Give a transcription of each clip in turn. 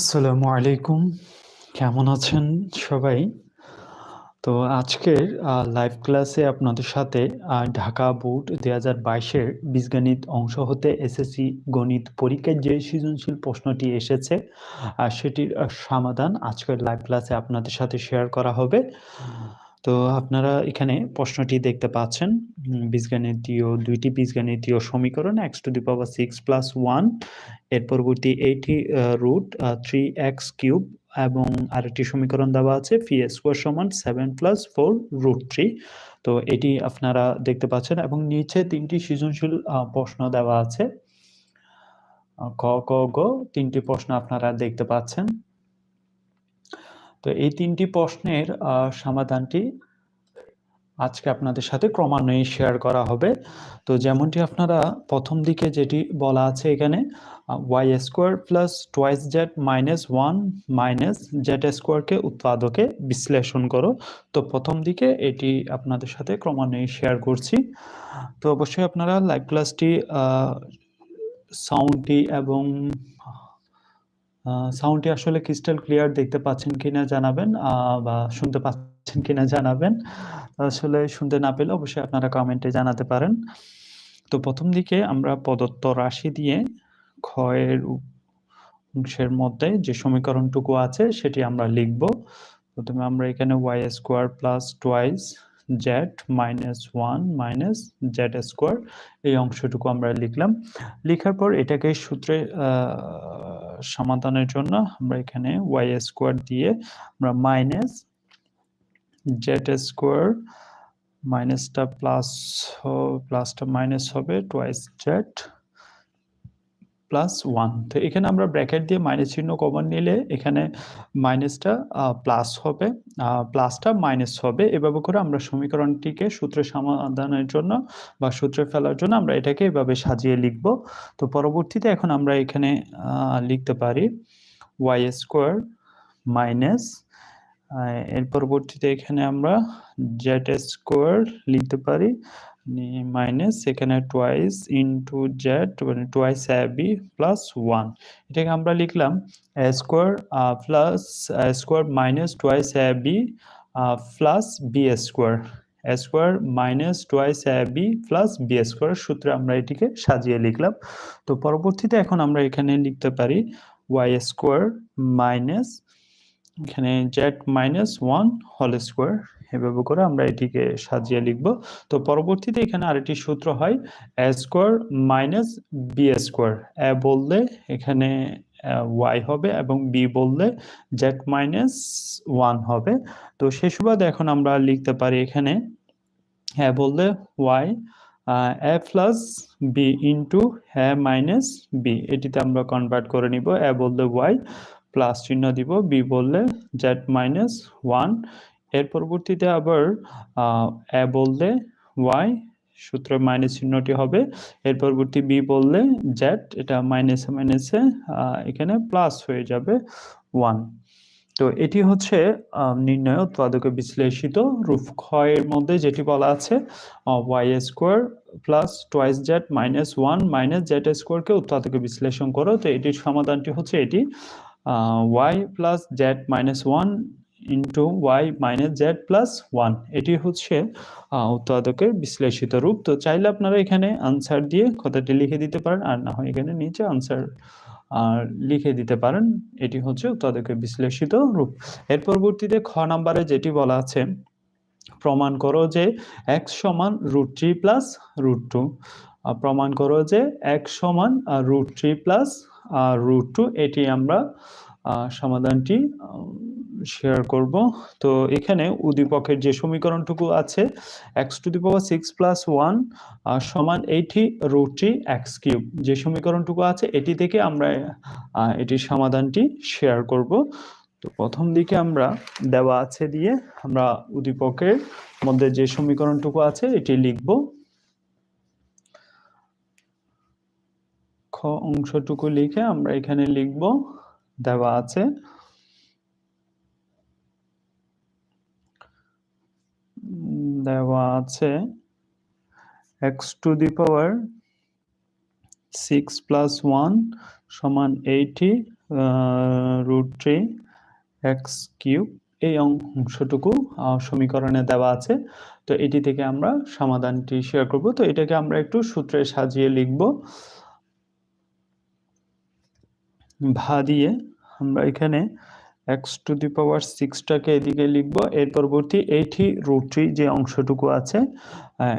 আসসালামু আলাইকুম। কেমন আছেন সবাই? তো আজকের লাইভ ক্লাসে আপনাদের সাথে ঢাকা বোর্ড ২০২২ এর বীজগণিত অংশ হতে এসএসসি গণিত পরীক্ষায় যে সৃজনশীল প্রশ্নটি এসেছে সেটির সমাধান আজকের লাইভ ক্লাসে আপনাদের সাথে শেয়ার করা হবে। তো আপনারা এখানে প্রশ্নটি দেখতে পাচ্ছেন। বীজগণিতীয় ২ টি বীজগণিতীয় সমীকরণ x to the power 6 plus 1 এর পরবর্তী 80 আ রুট আ 3x কিউব এবং আরেকটি সমীকরণ দেওয়া আছে পি স্কোয়ার সমান 7 প্লাস 4 রুট 3 তো এটি আপনারা দেখতে পাচ্ছেন এবং নিচে ৩ টি সৃজনশীল প্রশ্ন দেওয়া আছে। ক ক, গ ৩ টি প্রশ্ন আপনারা দেখতে পাচ্ছেন। তো এই ৩ টি প্রশ্নের সমাধানটি আজকে আপনাদের সাথে ক্রমান্বয়ে শেয়ার করা হবে। তো যেমনটি আপনারা ১ম দিকে যেটি বলা আছে এখানে y square plus twice z minus 1 minus z স্কোয়ারকে উৎপাদকে বিশ্লেষণ করো। তো ১ম দিকে এটি আপনাদের সাথে ক্রমান্বয়ে শেয়ার করছি। তো অবশ্যই আপনারা লাইভ ক্লাসটি সাউন্ডটি এবং সাউন্ডটি আসলে ক্রিস্টাল ক্লিয়ার দেখতে পাচ্ছেন কিনা জানাবেন বা শুনতে পাচ্ছেন কিনা জানাবেন। আসলে শুনতে না পেলে অবশ্যই আপনারা কমেন্টে জানাতে পারেন। তো প্রথম দিকে আমরা প্রদত্ত রাশি দিয়ে ক্ষয়ের অংশের মধ্যে যে সমীকরণটুকু আছে সেটি আমরা লিখব। প্রথমে আমরা এখানে y square plus twice z minus one minus z square এই অংশটুকু আমরা লিখলাম। লিখার পর এটাকে সূত্রে সমাধানের জন্য আমরা এখানে ওয়াই স্কোয়ার দিয়ে আমরা মাইনাস জেড স্কোয়ার মাইনাসটা প্লাস প্লাসটা মাইনাস হবে টোয়াইস z প্লাস ওয়ান তো এখানে আমরা ব্র্যাকেট দিয়ে মাইনাস চিহ্ন কমন নিলে এখানে মাইনাসটা প্লাস হবে, প্লাসটা মাইনাস হবে। এভাবে করে আমরা সমীকরণটিকে সূত্রে সমাধানের জন্য বা সূত্রে ফেলার জন্য আমরা এটাকে এভাবে সাজিয়ে লিখব। তো পরবর্তীতে এখন আমরা এখানে লিখতে পারি ওয়াই স্কোয়ার মাইনাস এর পরবর্তীতে এখানে আমরা z স্কোয়ার লিখতে পারি মাইনাস এখানে টুয়াইস ইনটু z মানে টুয়াইস ab প্লাস 1 এটাকে আমরা লিখলাম square plus square minus twice আ plus b square square minus twice ab plus b square সূত্রে আমরা এটিকে সাজিয়ে লিখলাম। তো পরবর্তীতে এখন আমরা এখানে লিখতে পারি, y স্কোয়ার মাইনাস এখানে z মাইনাস 1 হোল স্কোয়ার এভাবে করে আমরা এটিকে সাজিয়ে লিখব। তো পরবর্তীতে এখানে আরেকটি সূত্র হয় a square minus b square. a বললে এখানে y হবে এবং বি বললে z মাইনাস ওয়ান হবে। তো সে সুবাদে এখন আমরা লিখতে পারি এখানে a বললে y a plus b into a minus b এটিতে আমরা কনভার্ট করে নিব। a বললে ওয়াই প্লাস চিহ্ন দিব, বি বললে z মাইনাস 1 এর পরবর্তীতে আবার a বললে ওয়াই সূত্রে মাইনাস চিহ্নটি হবে। এর পরবর্তী b বললে z এটা মাইনাসে, মাইনাসে এখানে প্লাস হয়ে যাবে ওয়ান তো এটি হচ্ছে নির্ণয় উৎপাদকে বিশ্লেষিত রূপ এর মধ্যে যেটি বলা আছে y square plus twice z minus one minus z স্কোয়ারকে উৎপাদকে বিশ্লেষণ করো। তো এটির সমাধানটি হচ্ছে এটি y plus z minus 1 into y minus z plus one এটি হচ্ছে উৎপাদকের বিশ্লেষিত রূপ। তো চাইলে আপনারা এখানে আনসার দিয়ে কথাটি লিখে দিতে পারেন, আর না হয় এখানে নিচে আনসার আ, লিখে দিতে পারেন। এটি হচ্ছে উৎপাদকের বিশ্লেষিত রূপ। এর পরবর্তীতে খ নাম্বারে যেটি বলা আছে, প্রমাণ করো যে x সমান রুট 3 প্লাস রুট 2 আ, প্রমাণ করো যে x সমান রুট 3 প্লাস রুট 2 এটি আমরা সমাধানটি শেয়ার করব। তো এখানে উদ্দীপকের যে সমীকরণটুকু আছে x to the power 6 plus 1 আ সমান 80 রুট 3 x কিউব যে সমীকরণটুকু আছে, এটি থেকে আমরা এটির সমাধানটি শেয়ার করব। তো প্রথম দিকে আমরা দেওয়া আছে দিয়ে আমরা উদ্দীপকের মধ্যে যে সমীকরণটুকু আছে, এটি লিখব। অংশটুকু লিখে আমরা এখানে লিখব, দেওয়া আছে দেওয়া আছে, x to the power 6 plus 1 সমান 80 রুট থ্রি এক্স কিউব এই অংশটুকু সমীকরণে দেওয়া আছে। তো এটি থেকে আমরা সমাধানটি শেয়ার করব। তো এটাকে আমরা একটু সূত্রে সাজিয়ে লিখব। ভা দিয়ে আমরা এখানে এক্স টু দি পাওয়ার সিক্সটাকে এদিকে লিখব, এর পরবর্তী এইটি রুট থ্রি যে অংশটুকু আছে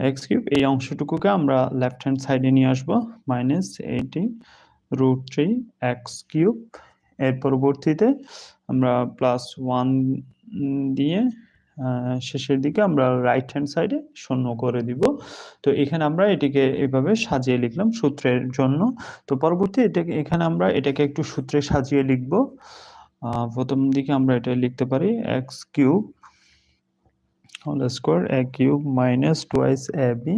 এক্স কিউব এই অংশটুকুকে আমরা লেফট হ্যান্ড সাইডে নিয়ে আসব minus eighty root three x cube এর পরবর্তীতে আমরা প্লাস ওয়ান দিয়ে শেষের দিকে আমরা রাইট হ্যান্ড সাইডে শূন্য করে দিব। তো এখানে আমরা এটিকে এভাবে সাজিয়ে লিখলাম সূত্রের জন্য। তো পরবর্তী এটাকে, এখানে আমরা এটাকে একটু সূত্রে সাজিয়ে লিখব। প্রথম দিকে আমরা এটা লিখতে পারি x cube whole square a cube minus twice a b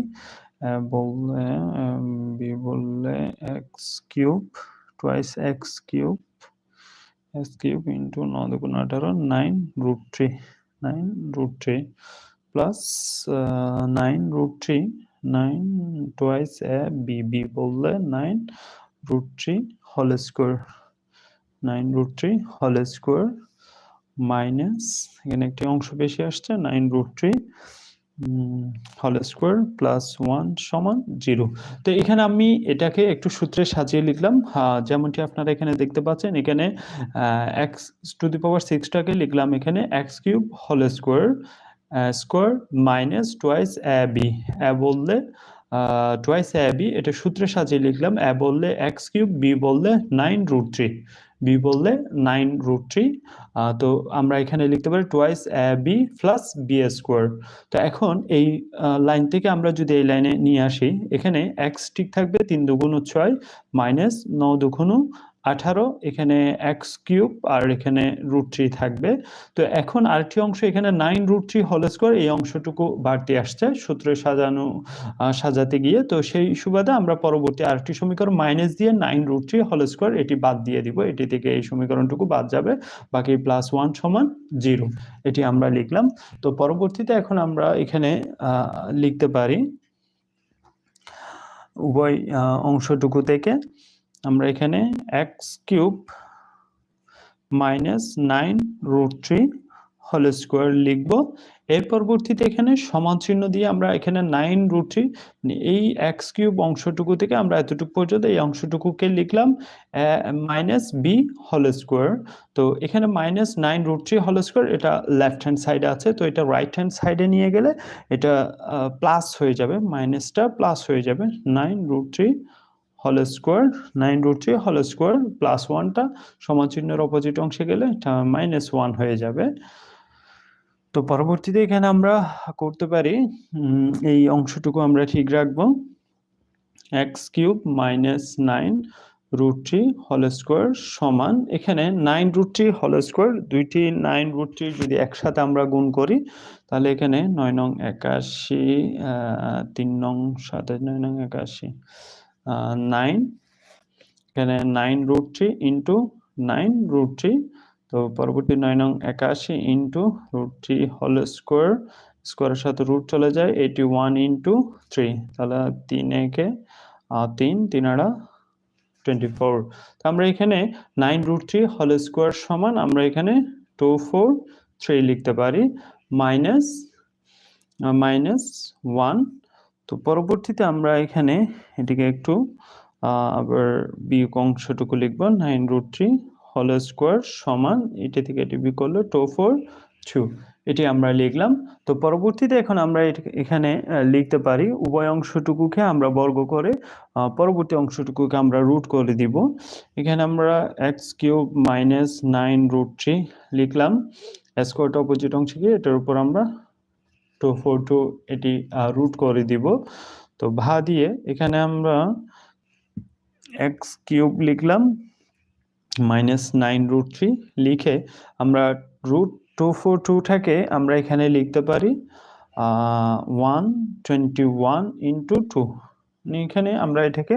বললে বি বললে x cube twice x cube x cube into ন দুগুণ আঠারো nine root three nine root three plus nine root three nine twice a b b বললে nine root three whole square nine root three whole square minus, এখানে একটি অংশ বেশি আসছে, nine root three whole square plus one সমান zero. তো এখানে আমি এটাকে একটু সূত্রে সাজিয়ে লিখলাম। যেমনটি আপনারা এখানে দেখতে পাচ্ছেন, এখানে এক্স টু দি পাওয়ার সিক্সটাকে লিখলাম এখানে x cube whole square square minus twice a b. A বললে টোয়াইস এ বি, এটা সূত্রে সাজিয়ে লিখলাম, এ বললে এক্স কিউব, বি বললে নাইন রুট থ্রি। বি বললে নাইন রুট থ্রি তো আমরা এখানে লিখতে পারি twice a b plus b square তো এখন এই লাইন থেকে আমরা যদি এই লাইনে নিয়ে আসি, এখানে এক্স ঠিক থাকবে তিন দুগুণ ছয় মাইনাস ন দুগুণ আঠারো, এখানে এক্স কিউব আর এখানে রুট থ্রি থাকবে। তো এখন আরেকটি অংশ, এখানে nine root three whole square এই অংশটুকু বাড়তি আসছে, সূত্রে সাজানো সাজাতে গিয়ে। তো সেই সুবাদে আমরা পরবর্তী আরেকটি সমীকরণ মাইনাস দিয়ে nine root three whole square এটি বাদ দিয়ে দিব। এটি থেকে এই সমীকরণটুকু বাদ যাবে, বাকি প্লাস ওয়ান সমান জিরো এটি আমরা লিখলাম। তো পরবর্তীতে এখন আমরা এখানে লিখতে পারি উভয় অংশটুকু থেকে আমরা এখানে x cube minus nine root three whole square লিখব। এর পরবর্তীতে এখানে সমান চিহ্ন দিয়ে আমরা এখানে নাইন রুট থ্রি এই এক্স কিউব অংশটুকু থেকে আমরা এতটুকু পর্যন্ত এই অংশটুকুকে লিখলাম মাইনাস বি হোল স্কোয়ার তো এখানে minus nine root three whole square এটা লেফট হ্যান্ড সাইডে আছে, তো এটা রাইট হ্যান্ড সাইডে নিয়ে গেলে এটা প্লাস হয়ে যাবে মাইনাসটা প্লাস হয়ে যাবে nine root three whole square, nine root three whole square plus ওয়ানটা সমাচিহ্নের অপোজিট অংশে গেলে মাইনাস ওয়ান হয়ে যাবে। তো পরবর্তীতে এখানে আমরা করতে পারি এই অংশটুকু আমরা ঠিক রাখব। X cube minus nine root three whole square সমান, এখানে nine root three whole square, দুইটি নাইন রুট থ্রি যদি একসাথে আমরা গুণ করি, তাহলে এখানে নয় নং একাশি তিন নং সাতাশ, নয় নং একাশি। নাইন এখানে nine root three into nine root three তো পরবর্তী নয় নং একাশি into root three whole square স্কোয়ারের সাথে রুট চলে যায় এইটি ওয়ান ইন্টু থ্রি তাহলে তিন একে তিন তিন আড়া টোয়েন্টি ফোর তো আমরা এখানে nine root three whole square সমান আমরা এখানে টু ফোর থ্রি লিখতে পারি মাইনাস মাইনাস ওয়ান তো পরবর্তীতে আমরা এখানে এটিকে একটু আবার বিয়োগ অংশটুকু লিখব, nine root three whole square সমান এটি থেকে এটি বি করল টু ফোর টু, এটি আমরা লিখলাম। তো পরবর্তীতে এখন আমরা এখানে লিখতে পারি উভয় অংশটুকুকে আমরা বর্গ করে পরবর্তী অংশটুকুকে আমরা রুট করে দিব। এখানে আমরা x cube minus nine root three লিখলাম। স্কোয়ারটা অপোজিট অংশে গিয়ে এটার উপর আমরা টু ফোর টু এটি রুট করে দিব। তো ভা দিয়ে এখানে আমরা এক্স কিউব লিখলাম মাইনাস নাইন রুট থ্রি লিখে আমরা রুট টু ফোর টুটাকে আমরা এখানে লিখতে পারি one twenty one into two এখানে আমরা এটাকে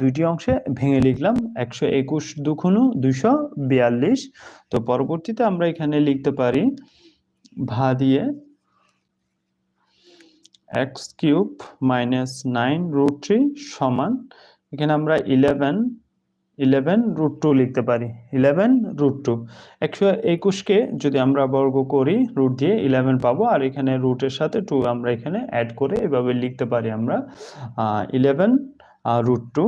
দুইটি অংশে ভেঙে লিখলাম, একশো একুশ দুখুনু দুইশো বিয়াল্লিশ। তো পরবর্তীতে আমরা এখানে লিখতে পারি, ভা দিয়ে x cube minus nine root three সমান, এখানে আমরা ইলেভেন ইলেভেন রুট টু লিখতে পারি ইলেভেন রুট টু একশো একুশকে যদি আমরা বর্গ করি রুট দিয়ে ইলেভেন পাবো, আর এখানে রুটের সাথে টু আমরা এখানে অ্যাড করে এভাবে লিখতে পারি আমরা ইলেভেন রুট টু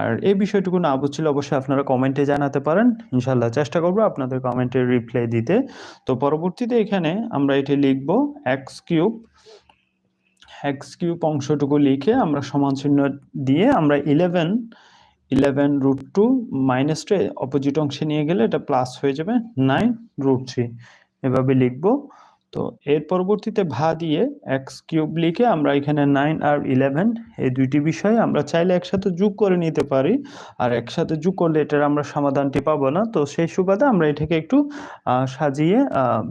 আর এই বিষয়টুকু না বুঝছিল অবশ্যই আপনারা কমেন্টে জানাতে পারেন। ইনশাল্লাহ চেষ্টা করব আপনাদের কমেন্টে রিপ্লাই দিতে। তো পরবর্তীতে এখানে আমরা এটি লিখব এক্স কিউব এক্স কিউব অংশটুকু লিখে আমরা সমান চিহ্ন দিয়ে আমরা ইলেভেন ইলেভেন রুট টু মাইনাসটা অপোজিট অংশে নিয়ে গেলে এটা প্লাস হয়ে যাবে নাইন রুট থ্রি এভাবে লিখব। তো এর পরবর্তীতে ভা দিয়ে এক্স কিউব লিখে আমরা এখানে নাইন আর ইলেভেন এই দুইটি বিষয় আমরা চাইলে একসাথে যোগ করে নিতে পারি। আর একসাথে যোগ করলে এটার আমরা সমাধানটি পাবো না। তো সেই সুবাদে আমরা এটাকে একটু সাজিয়ে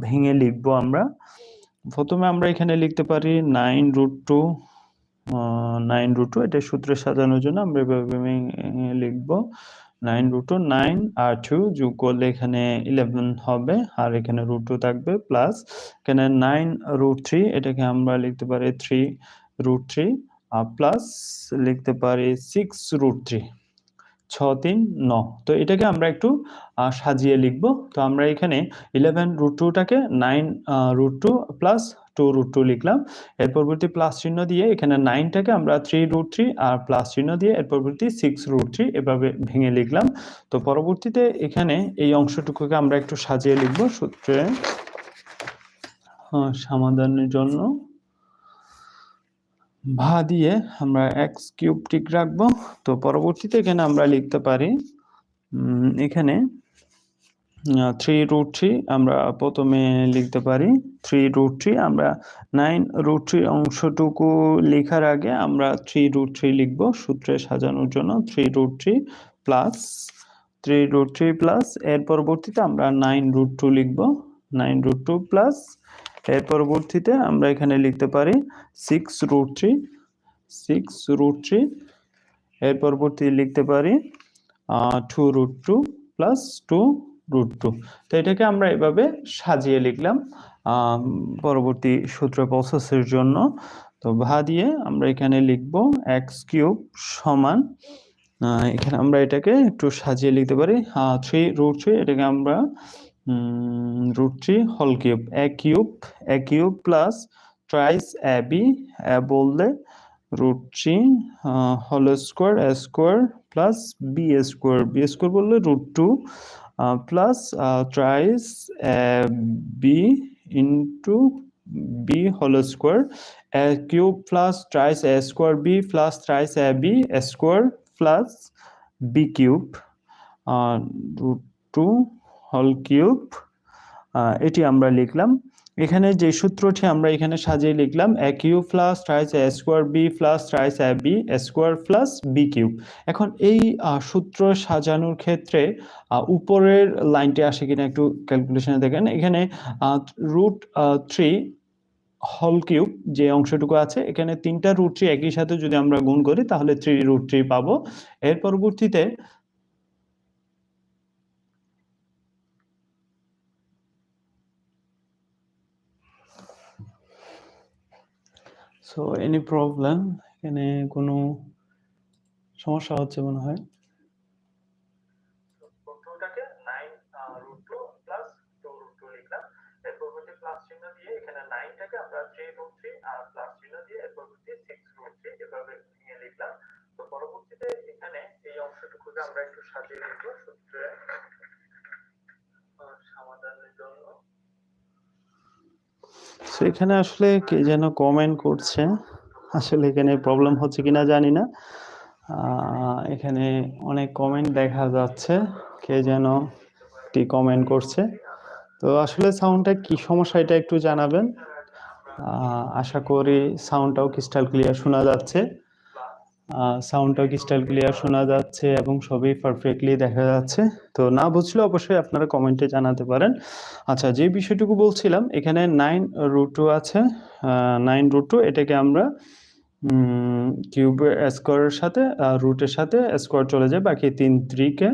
ভেঙে লিখব আমরা। প্রথমে আমরা এখানে লিখতে পারি nine root two nine root two, এটা সূত্রে সাজানোর জন্য আমরা এভাবে লিখব। নাইন রুট টু, নাইন আর টু যোগ করলে এখানে ইলেভেন হবে, আর এখানে রুট টু থাকবে প্লাস এখানে নাইন রুট থ্রি, এটাকে আমরা লিখতে পারি থ্রি রুট থ্রি, আর প্লাস লিখতে পারি সিক্স রুট থ্রি। ছ তিন ন। তো এটাকে আমরা একটু সাজিয়ে লিখব। তো আমরা এখানে eleven root টুটাকে nine root two plus two root two লিখলাম। এর পরবর্তী প্লাস চিহ্ন দিয়ে এখানে নাইনটাকে আমরা থ্রি রুট থ্রি আর প্লাস চিহ্ন দিয়ে এর পরবর্তী সিক্স রুট থ্রি এভাবে ভেঙে লিখলাম। তো পরবর্তীতে এখানে এই অংশটুকুকে আমরা একটু সাজিয়ে লিখব সূত্রে সমাধানের জন্য। ভা দিয়ে আমরা এক্স কিউব ঠিক রাখব। তো পরবর্তীতে এখানে আমরা লিখতে পারি এখানে থ্রি রুট থ্রি আমরা প্রথমে লিখতে পারি থ্রি রুট থ্রি আমরা নাইন রুট থ্রি অংশটুকু লেখার আগে আমরা থ্রি রুট থ্রি লিখব সূত্রে সাজানোর জন্য three root three plus three root three plus এর পরবর্তীতে আমরা নাইন রুট টু লিখব নাইন রুট টু প্লাস এর পরবর্তীতে আমরা এখানে লিখতে পারি six root three six root three এর পরবর্তী লিখতে পারি two root two plus two root two তো এটাকে আমরা এভাবে সাজিয়ে লিখলাম পরবর্তী সূত্র প্রসেসের জন্য। তো ভা দিয়ে আমরা এখানে লিখব এক্স কিউব সমান এখানে আমরা এটাকে একটু সাজিয়ে লিখতে পারি থ্রি রুট থ্রি এটাকে আমরা root 3 whole cube a cube a cube plus twice ab a বললে root 3 whole square a square plus b square b square বললে root 2 plus twice b into b whole square a cube plus twice a square b plus twice a b a square plus b cube uh, root 2 হল cube এটি আমরা লিখলাম। এখানে যে সূত্রটি আমরা এখানে সাজিয়ে লিখলাম a cube plus thrice a square b plus thrice a b square plus b cube এখন এই সূত্র সাজানোর ক্ষেত্রে উপরের লাইনটি আসে কিনা একটু ক্যালকুলেশনে দেখেন। এখানে রুট থ্রি হল কিউব যে অংশটুকু আছে, এখানে তিনটা রুট থ্রি একই সাথে যদি আমরা গুণ করি, তাহলে থ্রি রুট থ্রি পাবো। এর পরবর্তীতে সো এনি প্রবলেম এখানে কোনো সমস্যা হচ্ছে মনে হয় পরবর্তীতে এখানে এই অংশটুকুকে আমরা একটু সাজিয়ে লিখব সূত্রে সমাধানের জন্য সেখানে আসলে কে যেন কমেন্ট করছে। আসলে এখানে প্রবলেম হচ্ছে কিনা জানি না। এখানে অনেক কমেন্ট দেখা যাচ্ছে। কে যেন একটি কমেন্ট করছে। তো আসলে সাউন্ডটা কি সমস্যা এটা একটু জানাবেন। আশা করি সাউন্ডটাও ক্রিস্টাল ক্লিয়ার শোনা যাচ্ছে। সাউন্ডটাও স্টাইল ক্লিয়ার শোনা যাচ্ছে এবং সবই পারফেক্টলি দেখা যাচ্ছে। তো না বুঝলে অবশ্যই আপনারা কমেন্টে জানাতে পারেন। আচ্ছা যে বিষয়টুকু বলছিলাম, এখানে নাইন রুট আছে। নাইন রুট এটাকে আমরা কিউবের স্কোয়ারের সাথে রুটের সাথে স্কোয়ার চলে যায়। বাকি তিন ত্রিকে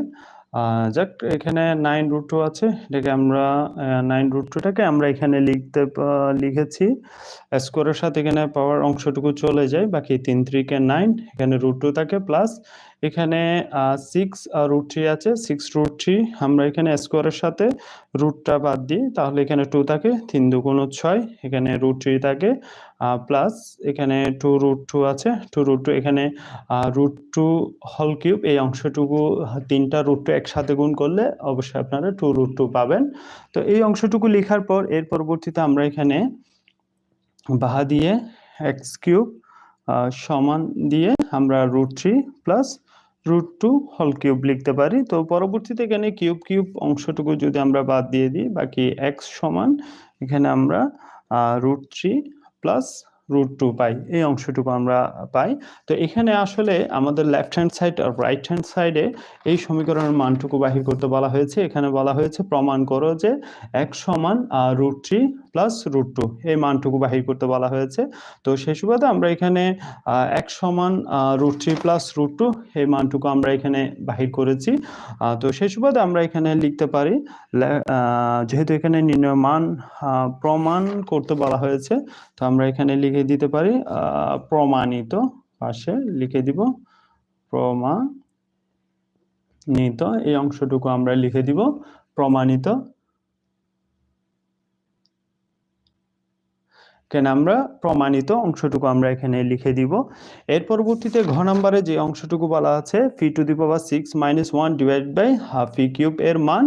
যাক, এখানে নাইন রুট টু আছে। এটাকে আমরা নাইন রুট টুটাকে আমরা এখানে লিখতে লিখেছি। স্কোয়ারের সাথে এখানে পাওয়ার অংশটুকু চলে যায়, বাকি তিন থ্রিকে নাইন এখানে রুট টু থাকে প্লাস এখানে সিক্স রুট থ্রি আছে। সিক্স রুট থ্রি আমরা এখানে স্কোয়ারের সাথে রুটটা বাদ দিই। তাহলে এখানে টু থাকে, তিন দুগুণ ছয়, এখানে রুট থ্রি থাকে প্লাস এখানে টু রুট টু আছে। টু রুট টু এখানে রুট টু হল কিউব এই অংশটুকু, তিনটা রুট টু একসাথে গুণ করলে অবশ্যই আপনারা টু রুট টু পাবেন। তো এই অংশটুকু লেখার পর, এর পরবর্তীতে আমরা এখানে বাহা দিয়ে এক্স কিউব সমান দিয়ে আমরা root three plus root two হল কিউব লিখতে পারি। তো পরবর্তীতে এখানে কিউব কিউব অংশটুকু যদি আমরা বাদ দিয়ে দিই, বাকি এক্স সমান, এখানে আমরা root three plus root two পাই, এই অংশটুকু আমরা পাই। তো এখানে আসলে আমাদের লেফট হ্যান্ড সাইড আর রাইট হ্যান্ড সাইডে এই সমীকরণের মানটুকু বাহির করতে বলা হয়েছে। এখানে বলা হয়েছে, প্রমাণ করো যে এক সমান root three plus root two এই মানটুকু বাহির করতে বলা হয়েছে। তো সেই সুবাদে আমরা এখানে এক সমান root three plus root two এই মানটুকু আমরা এখানে বাহির করেছি। তো সেই সুবাদে আমরা এখানে লিখতে পারি যেহেতু এখানে নির্ণয় মান প্রমাণ করতে বলা হয়েছে, তো আমরা এখানে লিখে দিতে পারি প্রমাণিত পাশে লিখে দিব, প্রমাণিত, এই অংশটুকু আমরা লিখে দিব, প্রমাণিত। কেন আমরা প্রমাণিত অংশটুকু আমরা এখানে লিখে দিব। এর পরবর্তীতে ঘ নাম্বারে যে অংশটুকু বলা আছে phi to the power six minus one divide by half e cube এর মান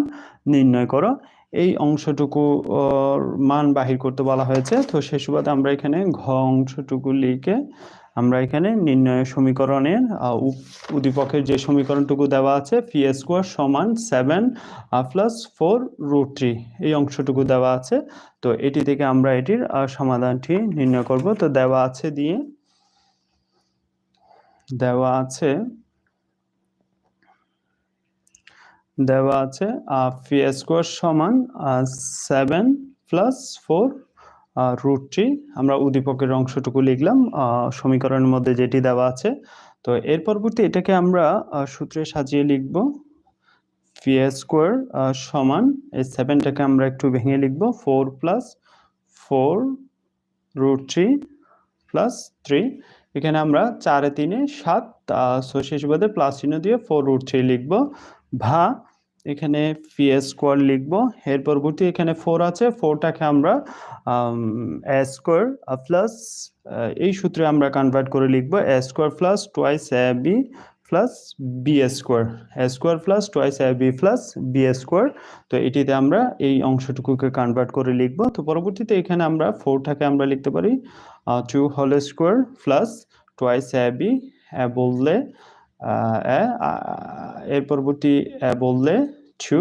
নির্ণয় করো। এই অংশটুকু মান বাহির করতে বলা হয়েছে। তো সে সুবাদে আমরা এখানে ঘ অংশটুকু লিখে আমরা এখানে নির্ণয় সমীকরণের উদ্দীপকের যে সমীকরণটুকু দেওয়া আছে পি স্কোয়ার সমান seven plus four root three এই অংশটুকু দেওয়া আছে। তো এটি থেকে আমরা এটির সমাধানটি নির্ণয় করব। তো দেওয়া আছে দিয়ে, দেওয়া আছে দেওয়া আছে পি স্কোয়ার সমান seven plus four root three আমরা উদ্দীপকের অংশটুকু লিখলাম সমীকরণের মধ্যে যেটি দেওয়া আছে। তো এর পরবর্তী এটাকে আমরা সূত্রে সাজিয়ে লিখব পি স্কোয়ার সমান, এই সেভেনটাকে আমরা একটু ভেঙে লিখব four plus four root three plus three এখানে আমরা চারে তিনে সাত সো সেই সুবাদে প্লাস চিহ্ন দিয়ে ফোর রুট থ্রি লিখব। ভা, এখানে পি স্কোয়ার লিখব। এর পরবর্তী এখানে ফোর আছে। ফোরটাকে আমরা এ স্কোয়ার প্লাস এই সূত্রে আমরা কনভার্ট করে লিখব। A square plus twice a b plus b square a square plus twice a b plus b square তো এটিতে আমরা এই অংশটুকুকে কনভার্ট করে লিখব। তো পরবর্তীতে এখানে আমরা ফোরটাকে আমরা লিখতে পারি two whole square plus twice a b বললে এর পরবর্তী বললে টু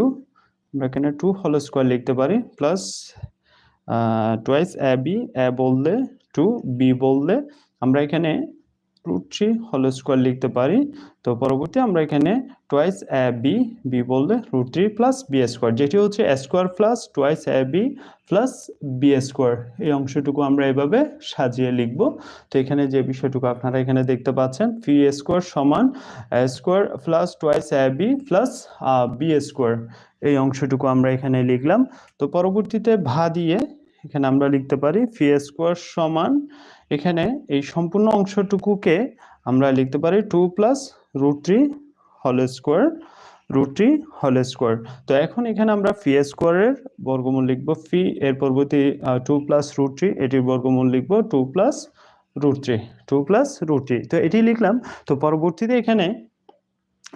আমরা এখানে টু হল স্কোয়ার লিখতে পারি plus twice a b a বললে টু বি বললে আমরা এখানে রুট থ্রি হোল স্কোয়ার লিখতে পারি। তো পরবর্তী আমরা এখানে টোয়াইস এ বি বি বললে root three plus b square যেটি হচ্ছে square plus twice a b plus b square এই অংশটুকু আমরা এভাবে সাজিয়ে লিখব। তো এখানে যে বিষয়টুকু আপনারা এখানে দেখতে পাচ্ছেন পি স্কোয়ার সমান square plus twice a b plus b square এই অংশটুকু আমরা এখানে লিখলাম। তো পরবর্তীতে ভা দিয়ে এখানে আমরা লিখতে পারি ফি স্কোয়ার সমান এখানে এই সম্পূর্ণ অংশটুকুকে আমরা লিখতে পারি two plus root three whole square root three whole square তো এখন এখানে আমরা ফি স্কোয়ারের বর্গমূল লিখব ফি এর পরবর্তী টু প্লাস রুট থ্রি এটির বর্গমূল লিখব two plus root three two plus root three তো এটি লিখলাম, তো পরবর্তীতে এখানে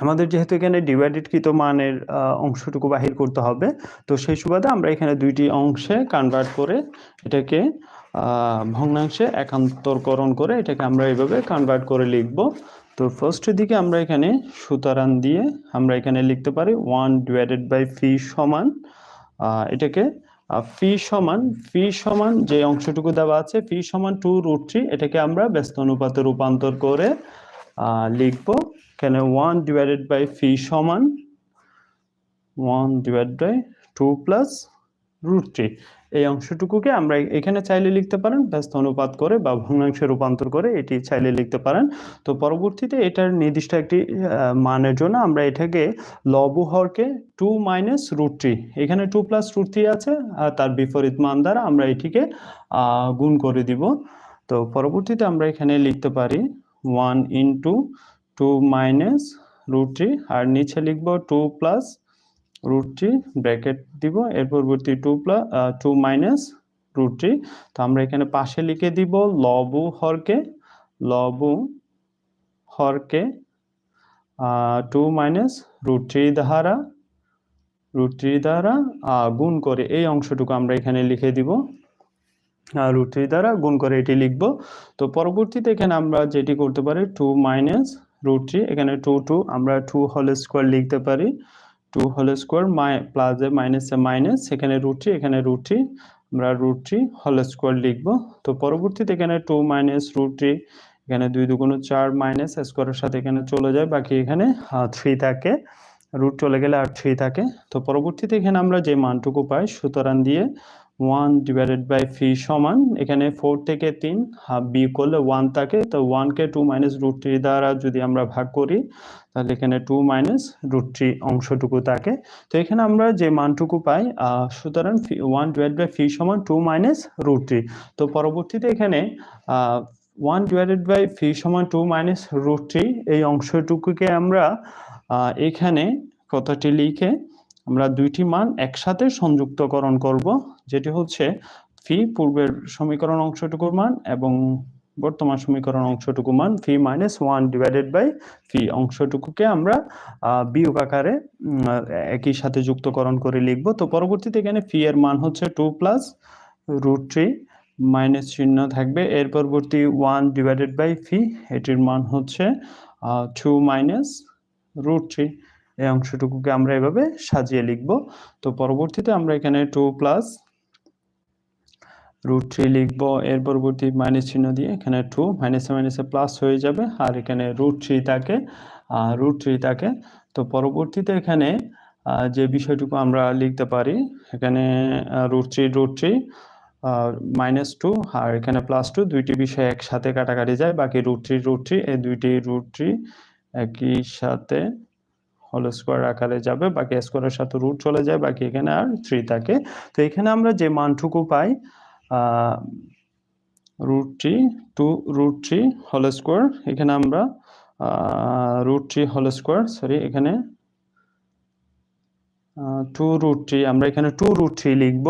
আমাদের যেহেতু এখানে ডিভাইডেডকৃত মানের অংশটুকু বাহির করতে হবে, তো সেই সুবাদে আমরা এখানে দুইটি অংশে কনভার্ট করে এটাকে ভগ্নাংশে একান্তরকরণ করে এটাকে আমরা এইভাবে কনভার্ট করে লিখব। তো ফার্স্টের দিকে আমরা এখানে সুতরাং দিয়ে আমরা এখানে লিখতে পারি ওয়ান ডিভাইডেড বাই ফি সমান এটাকে ফি সমান ফি সমান যে অংশটুকু দেওয়া আছে ফি সমান টু রুট থ্রি এটাকে আমরা ব্যস্ত অনুপাতে রূপান্তর করে লিখব। কেন ওয়ান ডিভাইডেড বাই ফি সমান one divide by two plus root three এই অংশটুকুকে আমরা এখানে চাইলে লিখতে পারেন, ব্যস্ত অনুপাত করে বা ভগ্নাংশে রূপান্তর করে এটি চাইলে লিখতে পারেন। তো পরবর্তীতে এটার নির্দিষ্ট একটি মানের জন্য আমরা এটাকে লবু হরকে টু মাইনাস রুট থ্রি এখানে টু প্লাস রুট থ্রি আছে, আর তার বিপরীত মান দ্বারা আমরা এটিকে গুণ করে দিব। তো পরবর্তীতে আমরা এখানে লিখতে পারি one into two minus root three আর নিচে লিখব two plus root three bracket দিব, এর পরবর্তী two plus two minus root three তো আমরা এখানে পাশে লিখে দিব লবু হরকে লবু হরকে টু মাইনাস রুট থ্রি দ্বারা রুট থ্রি দ্বারা গুণ করে এই অংশটুকু আমরা এখানে লিখে দিব। রুট থ্রি দ্বারা গুণ করে এটি লিখব। তো পরবর্তীতে এখানে আমরা যেটি করতে পারি টু মাইনাস রুট থ্রি এখানে টু টু আমরা টু হোল স্কোয়ার লিখতে পারি। টু হোল স্কোয়ার মাই প্লাসে মাইনাসে মাইনাস এখানে রুট এখানে রুট আমরা রুট থ্রি হোল স্কোয়ার লিখব। তো পরবর্তীতে এখানে টু মাইনাস রুট এখানে দুই দুগুণ চার মাইনাস স্কোয়ারের সাথে এখানে চলে যায়, বাকি এখানে থ্রি থাকে রুট চলে গেলে আর থ্রি থাকে। তো পরবর্তীতে এখানে আমরা যে মানটুকু পাই, সুতরাং দিয়ে ওয়ান ডিভাইডেড বাই ফি সমান, এখানে ফোর থেকে তিন বি করলে ওয়ান থাকে, তো ওয়ানকে টু মাইনাস রুট থ্রি দ্বারা যদি আমরা ভাগ করি তাহলে এখানে টু মাইনাস রুট থ্রি অংশটুকু থাকে। তো এখানে আমরা যে মানটুকু পাই সুতরাং ওয়ান ডিভাইড বাই ফি সমান টু মাইনাস রুট থ্রি তো পরবর্তীতে এখানে ওয়ান ডিভাইডেড বাই ফি সমান টু মাইনাস রুট থ্রি এই অংশটুকুকে আমরা এখানে কথাটি লিখে আমরা দুইটি মান একসাথে সংযুক্তকরণ করব, যেটি হচ্ছে ফি পূর্বের সমীকরণ অংশটুকুর মান এবং বর্তমান সমীকরণ অংশটুকু মান phi minus one divided by phi অংশটুকুকে আমরা বিয়োগ আকারে একই সাথে যুক্তকরণ করে লিখব। তো পরবর্তীতে এখানে ফি এর মান হচ্ছে two plus root three minus চিহ্ন থাকবে। এর পরবর্তী ওয়ান ডিভাইডেড বাই ফি এটির মান হচ্ছে টু মাইনাস রুট থ্রি এই অংশটুকুকে আমরা এভাবে সাজিয়ে লিখব। তো পরবর্তীতে আমরা এখানে টু প্লাস রুট থ্রি লিখব, এর পরবর্তী মাইনাস চিহ্ন দিয়ে এখানে টু মাইনাসে মাইনাসে প্লাস হয়ে যাবে, আর এখানে রুট থ্রি থাকে রুট থ্রি থাকে তো পরবর্তীতে এখানে যে বিষয়টুকু আমরা লিখতে পারি, এখানে root three root three minus two আর এখানে প্লাস টু দুইটি বিষয় একসাথে কাটাকাটি যায়, বাকি রুট থ্রি রুট থ্রি এই দুইটি রুট থ্রি একই সাথে হোল স্কোয়ার আকারে যাবে, বাকি স্কোয়ারের সাথে রুট চলে যায়, বাকি এখানে আর থ্রি থাকে। তো এখানে আমরা যে মানটুকু পাই root three two root three হল স্কোয়ার এখানে আমরা রুট থ্রি হল স্কোয়ার সরি এখানে টু রুট থ্রি আমরা এখানে টু রুট থ্রি লিখব,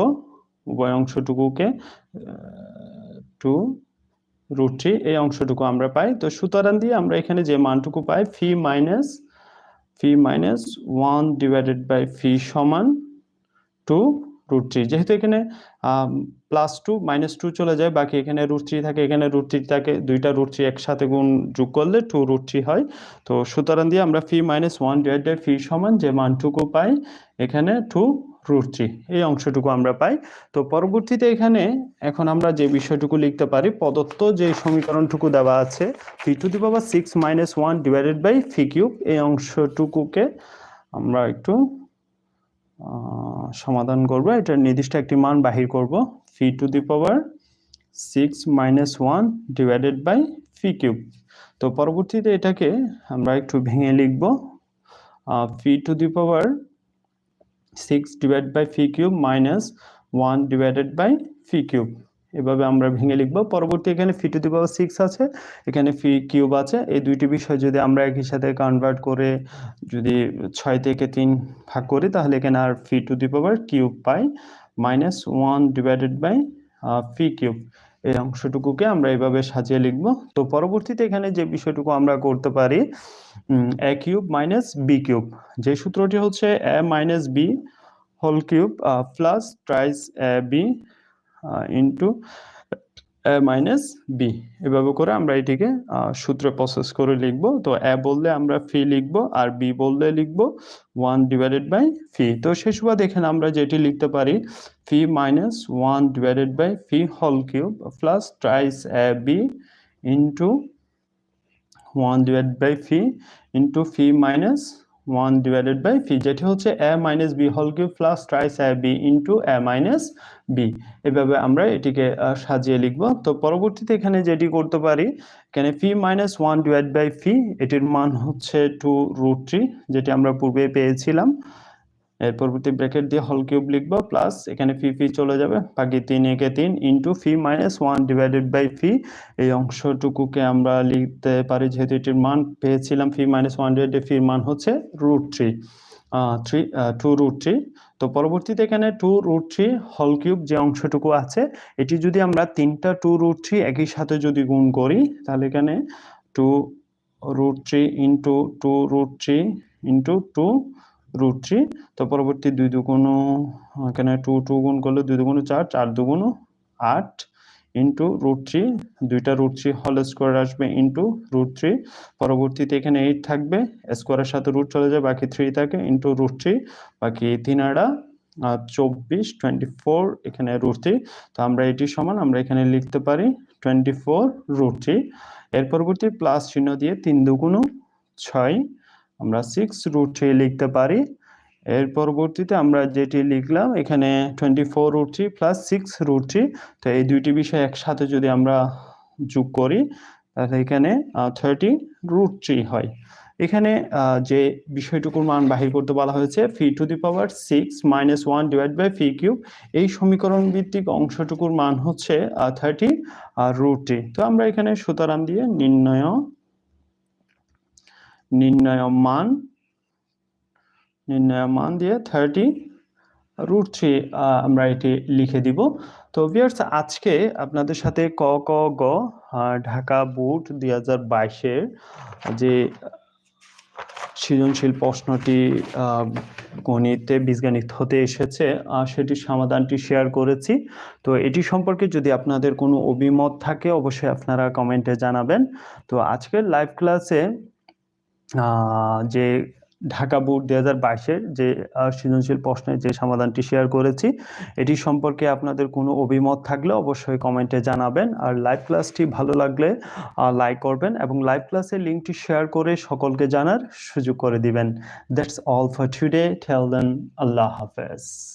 উভয় অংশটুকুকে টু রুট থ্রি এই অংশটুকু আমরা পাই। তো সুতরাং দিয়ে আমরা এখানে যে মানটুকু পাই phi minus phi minus one divided by phi সমান টু রুট থ্রি যেহেতু এখানে প্লাস টু মাইনাস টু চলে যায়, বাকি এখানে রুট থ্রি থাকে, এখানে রুট থ্রি থাকে, দুইটা রুট থ্রি একসাথে গুণ যোগ করলে টু রুট থ্রি হয়। তো সুতরাং দিয়ে আমরা phi minus one divide by phi সমান যে মানটুকু পাই, এখানে টু রুট থ্রি এই অংশটুকু আমরা পাই। তো পরবর্তীতে এখানে এখন আমরা যে বিষয়টুকু লিখতে পারি, প্রদত্ত যে সমীকরণটুকু দেওয়া আছে phi to the power six minus one divided by phi cube এই অংশটুকুকে আমরা একটু সমাধান করব। এটার নির্দিষ্ট একটি মান বাহির করব। Phi to the power six minus one divided by phi cube তো পরবর্তীতে এটাকে আমরা একটু ভেঙে লিখব। Phi to the power six divide by phi cube minus one divided by phi cube এভাবে আমরা ভেঙে লিখব। পরবর্তী এখানে ফি টু দি পাওয়ার সিক্স আছে। এখানে ফি কিউব আছে। এই দুইটি বিষয় যদি আমরা একই সাথে কনভার্ট করে যদি ছয় থেকে তিন ভাগ করি, তাহলে এখানে আর phi to the power cube pi minus one divided by phi cube এই অংশটুকুকে আমরা এভাবে সাজিয়ে লিখব। তো পরবর্তীতে এখানে যে বিষয়টুকু আমরা করতে পারি a cube minus b cube যে সূত্রটি হচ্ছে a minus b whole cube plus thrice a b into a minus b এভাবে করে আমরা এটিকে সূত্রে প্রসেস করে লিখব। তো এ বললে আমরা ফি লিখব, আর বি বললে লিখব ওয়ান ডিভাইডেড বাই ফি তো সেই সুবাদ এখানে আমরা যেটি লিখতে পারি phi minus one divided by phi হল cube plus thrice a b into one divide by phi into phi minus one divided by phi যেটি হচ্ছে এ মাইনাস বি হল cube plus thrice a b into a minus b এভাবে আমরা এটিকে সাজিয়ে লিখব। তো পরবর্তীতে এখানে যেটি করতে পারি, এখানে phi minus one divide by phi এটির মান হচ্ছে টু রুট থ্রি যেটি আমরা পূর্বে পেয়েছিলাম। এর পরবর্তী ব্র্যাকেট দিয়ে হল কিউব লিখব প্লাস এখানে ফি ফি চলে যাবে, বাকি তিন, একে তিন into phi minus one divided by phi এই অংশটুকুকে আমরা লিখতে পারি, যেহেতু এটির মান পেয়েছিলাম ফি মাইনাস ওয়ান ডিভাইডেড ফির মান হচ্ছে root three three two root three তো পরবর্তীতে এখানে টু রুট থ্রি হল কিউব যে অংশটুকু আছে, এটি যদি আমরা তিনটা টু রুট থ্রি একই সাথে যদি গুণ করি, তাহলে এখানে two root three into two root three into two root three তো পরবর্তী দুই দুগুণ, এখানে টু টু গুণ করলে দুই দুগুণ চার চার দুগুণ আট ইন্টু রুট থ্রি দুইটা রুট থ্রি হল স্কোয়ার আসবে ইন্টু রুট থ্রি পরবর্তীতে এখানে এইট থাকবে স্কোয়ারের সাথে রুট চলে যায়, বাকি থ্রি থাকে ইন্টু রুট থ্রি বাকি তিন আড়া চব্বিশ টোয়েন্টি ফোর এখানে রুট থ্রি তো আমরা এটি সমান, আমরা এখানে লিখতে পারি টোয়েন্টি ফোর রুট থ্রি এর পরবর্তী প্লাস চিহ্ন দিয়ে তিন দুগুণ ছয় আমরা সিক্স রুট থ্রি লিখতে পারি। এর পরবর্তীতে আমরা যেটি লিখলাম, এখানে twenty four root three plus six root three তো এই দুইটি বিষয় একসাথে যদি আমরা যোগ করি, তাহলে এখানে থার্টি রুট থ্রি হয়। এখানে যে বিষয়টুকুর মান বাহির করতে বলা হয়েছে phi to the power six minus one divide by phi cube এই সমীকরণ ভিত্তিক অংশটুকুর মান হচ্ছে থার্টি আর রুট থ্রি তো আমরা এখানে সুতরাং দিয়ে নির্ণয় নির্ণয় মান নির্ণয় মান দিয়ে থার্টি রুট থ্রি আমরা এটি লিখে দিব। তো ভিয়ার্স আজকে আপনাদের সাথে ক ক, গ ঢাকা বুট দুই হাজার বাইশের যে সৃজনশীল প্রশ্নটি গণিতে বীজগণিত হতে এসেছে সেটির সমাধানটি শেয়ার করেছি। তো এটি সম্পর্কে যদি আপনাদের কোনো অভিমত থাকে, অবশ্যই আপনারা কমেন্টে জানাবেন। তো আজকের লাইভ ক্লাসে যে ঢাকা বোর্ড দুই হাজার বাইশের যে সৃজনশীল প্রশ্নের যে সমাধানটি শেয়ার করেছি, এটি সম্পর্কে আপনাদের কোনো অভিমত থাকলে অবশ্যই কমেন্টে জানাবেন। আর লাইভ ক্লাসটি ভালো লাগলে লাইক করবেন এবং লাইভ ক্লাসের লিঙ্কটি শেয়ার করে সকলকে জানার সুযোগ করে দিবেন। That's all for today till then আল্লাহ হাফেজ।